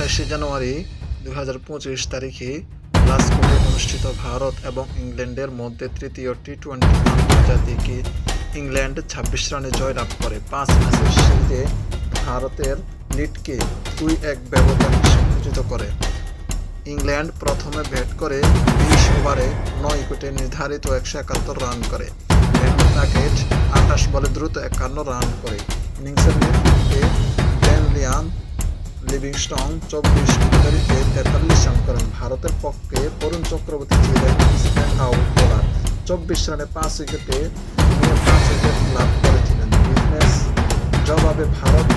বাইশে জানুয়ারি দুই হাজার পঁচিশ তারিখে গ্লাসগোতে অনুষ্ঠিত ভারত এবং ইংল্যান্ডের মধ্যে তৃতীয় টি টোয়েন্টি আন্তর্জাতিকে ইংল্যান্ড ছাব্বিশ রানে জয়লাভ করে। পাঁচ ম্যাচের সিরিজে ভারতের লিডকে দুই এক ব্যবধানে সংকুচিত করে। ইংল্যান্ড প্রথমে ব্যাট করে বিশ ওভারে নয় উইকেটে নির্ধারিত একশো একাত্তর রান করে। প্যাকেট আঠাশ বলে দ্রুত একান্ন রান করে। ইনিংসের নেতৃত্বে ডেন লিয়ান লিভিংস্টন চব্বিশ ডেলিভারিতে তেতাল্লিশ রান করেন। ভারতের পক্ষে বরুণ চক্রবর্তী ছিলেন স্ট্যান্ড আউট বোলার চব্বিশ রানে পাঁচ উইকেটে পাঁচ উইকেট লাভ করেছিলেন। বিজনেস জবাবে ভারত